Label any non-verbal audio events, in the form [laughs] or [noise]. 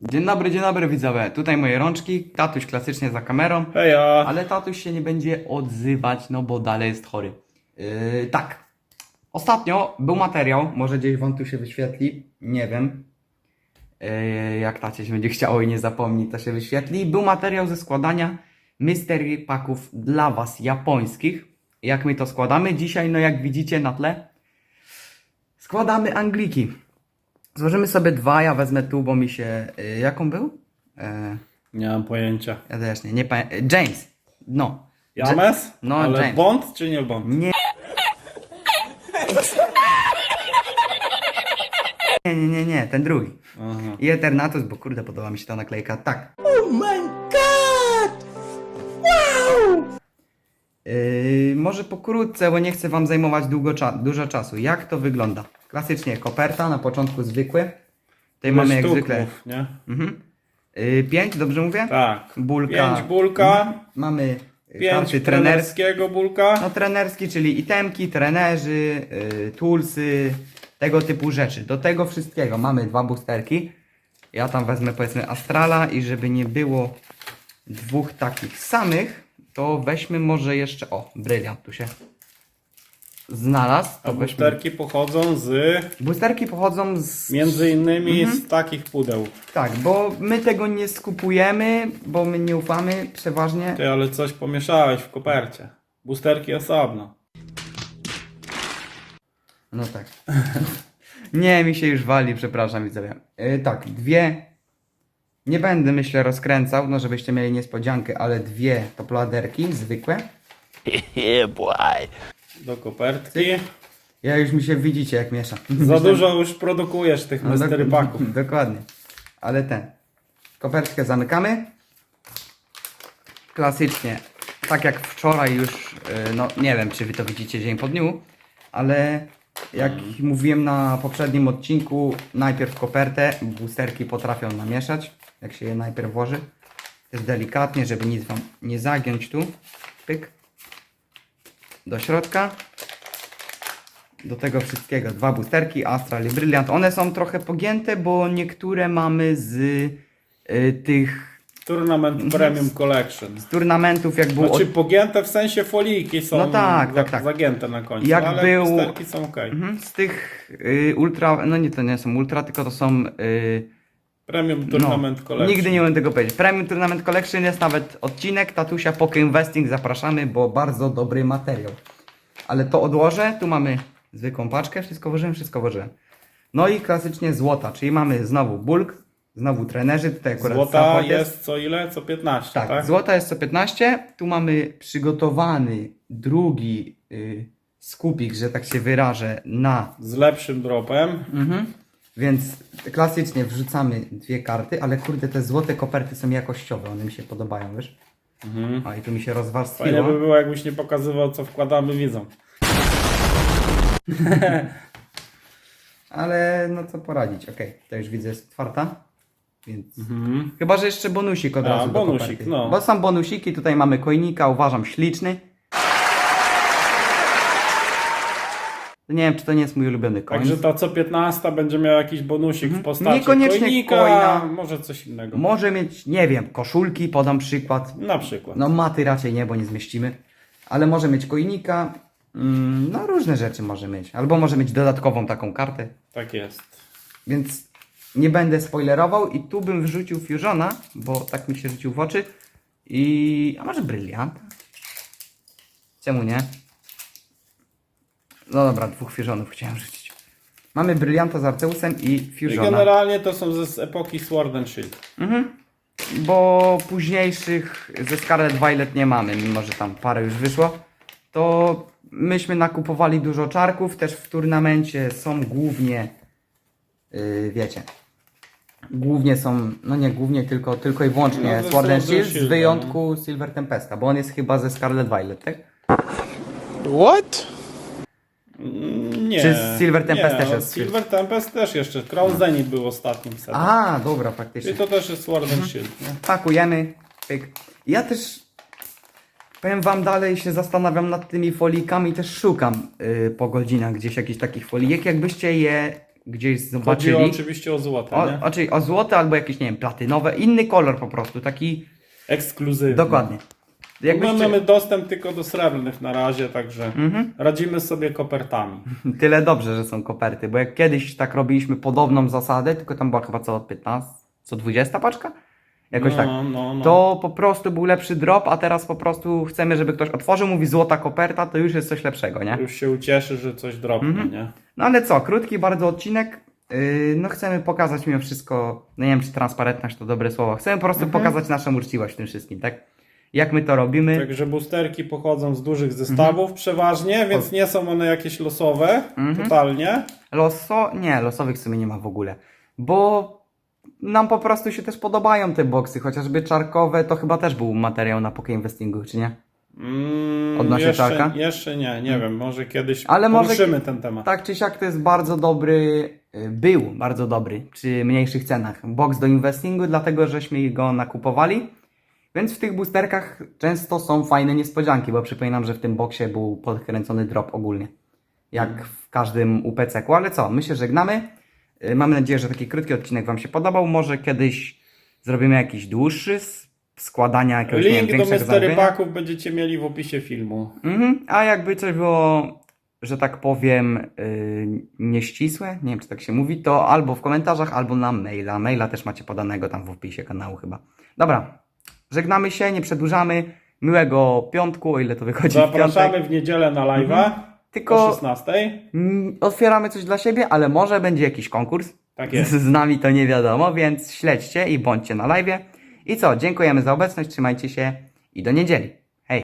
Dzień dobry, dzień dobry widzowie. Tutaj moje rączki, tatuś klasycznie za kamerą, Heja! ale tatuś się nie będzie odzywać, no bo dalej jest chory. Yy, tak. Ostatnio był materiał, może gdzieś wam tu się wyświetli, nie wiem. Yy, jak tacie się będzie chciało i nie zapomni, to się wyświetli. Był materiał ze składania mystery paków dla was japońskich. Jak my to składamy? Dzisiaj, no jak widzicie na tle, składamy Angliki. Złożymy sobie dwa, ja wezmę tu, bo mi się... Y, jaką był? E, Nie mam pojęcia. ja też nie, nie pamiętam. James. No. James? No, Ale James. Bond czy nie Bond? Nie. Nie, nie, nie, nie, ten drugi. Aha. I Eternatus, bo kurde, podoba mi się ta naklejka. Tak. Yy, może pokrótce, bo nie chcę Wam zajmować długo cza- dużo czasu. Jak to wygląda? Klasycznie koperta, na początku zwykły. Tutaj mamy jak Sztuk zwykle mów, nie? mhm. yy, pięć, dobrze mówię? Tak. Bulka. Pięć bulka, Mamy yy, pięć karty trenerskie. trenerskiego bulka. No trenerski, czyli itemki, trenerzy, yy, toolsy, tego typu rzeczy. Do tego wszystkiego mamy dwa boosterki. Ja tam wezmę powiedzmy Astrala i żeby nie było dwóch takich samych, to weźmy może jeszcze, o, bryliant tu się znalazł. A To weźmy. busterki pochodzą z Boosterki pochodzą z... między innymi Mhm. z takich pudeł. Tak, bo my tego nie skupujemy, bo my nie ufamy przeważnie. Ty, ale coś pomieszałeś w kopercie. Busterki osobno. No tak. [laughs] nie, mi się już wali, przepraszam widzowie. Yy, tak, dwie. Nie będę myślę rozkręcał, no żebyście mieli niespodziankę, ale dwie topladerki zwykłe. [laughs] Do kopertki. Ja już mi się widzicie jak miesza. Za dużo już produkujesz tych No, mystery dok- paków. [laughs] Dokładnie. Ale ten. Kopertkę zamykamy. Klasycznie. Tak jak wczoraj już, yy, no nie wiem czy wy to widzicie dzień po dniu, ale jak mówiłem na poprzednim odcinku, najpierw kopertę, boosterki potrafią namieszać, jak się je najpierw włoży. Też delikatnie, żeby nic wam nie zagiąć tu. Pyk. Do środka. Do tego wszystkiego dwa boosterki, Astral i Brilliant. One są trochę pogięte, bo niektóre mamy z y, tych Tournament Premium Collection. z turnamentów, jak był. Znaczy od- pogięte w sensie foliki są No tak, tak, tak. zagięte na końcu, Jak ale był- są ok. Mhm, z tych y, ultra. No nie, to nie są ultra, tylko to są. Y, Premium Tournament no, Collection. nigdy nie umiem tego powiedzieć. Premium Tournament Collection jest nawet odcinek Tatusia Poke Investing. Zapraszamy, bo bardzo dobry materiał. Ale to odłożę. Tu mamy zwykłą paczkę. Wszystko włożyłem, wszystko włożyłem. No i klasycznie złota, czyli mamy znowu bulk, znowu trenerzy. Tutaj akurat Złota jest co ile? Co 15, Tak, tak? złota jest co 15. Tu mamy przygotowany drugi y, skupik, że tak się wyrażę, na. Z lepszym dropem. Mhm. Więc klasycznie wrzucamy dwie karty, ale kurde, te złote koperty są jakościowe, one mi się podobają, wiesz? Mhm. A i tu mi się Fajnie rozwarstwiło. by było, jakbyś nie pokazywał, co wkładamy widzom. [laughs] Ale no co poradzić, okej, to już widzę jest otwarta. Więc. Mhm. Chyba, że jeszcze bonusik od A, razu. do bonusik, koperty. no. Bo są bonusiki, tutaj mamy kojnika, uważam śliczny. Nie wiem, czy to nie jest mój ulubiony koń. Także ta co 15 będzie miała jakiś bonusik w postaci Mhm. Niekoniecznie kojnika, coina. może coś innego. Może mieć, nie wiem, koszulki, podam przykład. Na przykład. No maty raczej nie, bo nie zmieścimy. Ale może mieć kojnika. Mm, no różne rzeczy może mieć. Albo może mieć dodatkową taką kartę. Tak jest. Więc nie będę spoilerował i tu bym wrzucił Fusiona, bo tak mi się rzucił w oczy. I... a może Brylianta? Czemu nie? No dobra, dwóch Fusionów chciałem rzucić. Mamy Brylianta z Arceusem i I Fusiona. generalnie to są ze z epoki Sword and Shield. Mhm. Bo późniejszych ze Scarlet Violet nie mamy, mimo że tam parę już wyszło. To myśmy nakupowali dużo czarków, też w turnamencie są głównie, yy, wiecie, głównie są, no nie głównie, tylko, tylko i wyłącznie No, Sword and Shield, z wyjątku Silver Tempesta, bo on jest chyba ze Scarlet Violet, tak? What? Nie. Czy z Silver Tempest nie, też no, jest? Silver Tempest też jeszcze. Crown Zenith był ostatnim setem. A, dobra, faktycznie. Czyli to też jest Sword and Shield. Nie? pakujemy. Pyk. Ja też powiem wam dalej się zastanawiam nad tymi folikami, też szukam y, po godzinach gdzieś jakichś takich folijek. Jakbyście je gdzieś Chodzi zobaczyli. o, oczywiście o złote, O, nie? o, czyli o złote albo jakieś, nie wiem, platynowe, inny kolor po prostu, taki Ekskluzywny. dokładnie. Jakby Jakbyście, mamy dostęp tylko do srebrnych na razie, także Mhm. radzimy sobie kopertami. [laughs] tyle dobrze, że są koperty, bo jak kiedyś tak robiliśmy podobną zasadę, tylko tam była chyba co 15, co 20 paczka? Jakoś no, tak. no, no. To po prostu był lepszy drop, a teraz po prostu chcemy, żeby ktoś otworzył, mówi złota koperta, to już jest coś lepszego, nie? Już się ucieszy, że coś dropnie, Mhm. nie? No ale co, krótki bardzo odcinek. Yy, no chcemy pokazać mimo wszystko, no nie wiem czy transparentność to dobre słowo, chcemy po prostu Mhm. pokazać naszą uczciwość w tym wszystkim, tak? Jak my to robimy. Także boosterki pochodzą z dużych zestawów Mhm. przeważnie, więc nie są one jakieś losowe, Mhm. totalnie. Loso, nie, losowych w sumie nie ma w ogóle, bo nam po prostu się też podobają te boksy, chociażby czarkowe, to chyba też był materiał na Poké Investingu, czy nie? Mm, Odnośnie jeszcze, czarka? Jeszcze nie, nie wiem, może kiedyś Ale może- poruszymy ten temat. Tak czy siak to jest bardzo dobry, y, był bardzo dobry przy mniejszych cenach. Box do investingu, dlatego żeśmy go nakupowali. Więc w tych boosterkach często są fajne niespodzianki, bo przypominam, że w tym boxie był podkręcony drop ogólnie. Jak w każdym UPC-ku, ale co, my się żegnamy. Y, Mamy nadzieję, że taki krótki odcinek Wam się podobał. Może kiedyś zrobimy jakiś dłuższy z składania jakiegoś nie wiem, Link do zamówienia. Packów będziecie mieli w opisie filmu. Mhm. A jakby coś było, że tak powiem, yy, nieścisłe, nie wiem czy tak się mówi, to albo w komentarzach, albo na maila. Maila też macie podanego tam w opisie kanału chyba. Dobra, żegnamy się, nie przedłużamy. Miłego piątku, o ile to wychodzi w Zapraszamy piątek. w niedzielę na live'a Tylko- o 16. Mm, Otwieramy coś dla siebie, ale może będzie jakiś konkurs. Tak jest. Z nami to nie wiadomo, więc śledźcie i bądźcie na live. I co, dziękujemy za obecność, trzymajcie się i do niedzieli.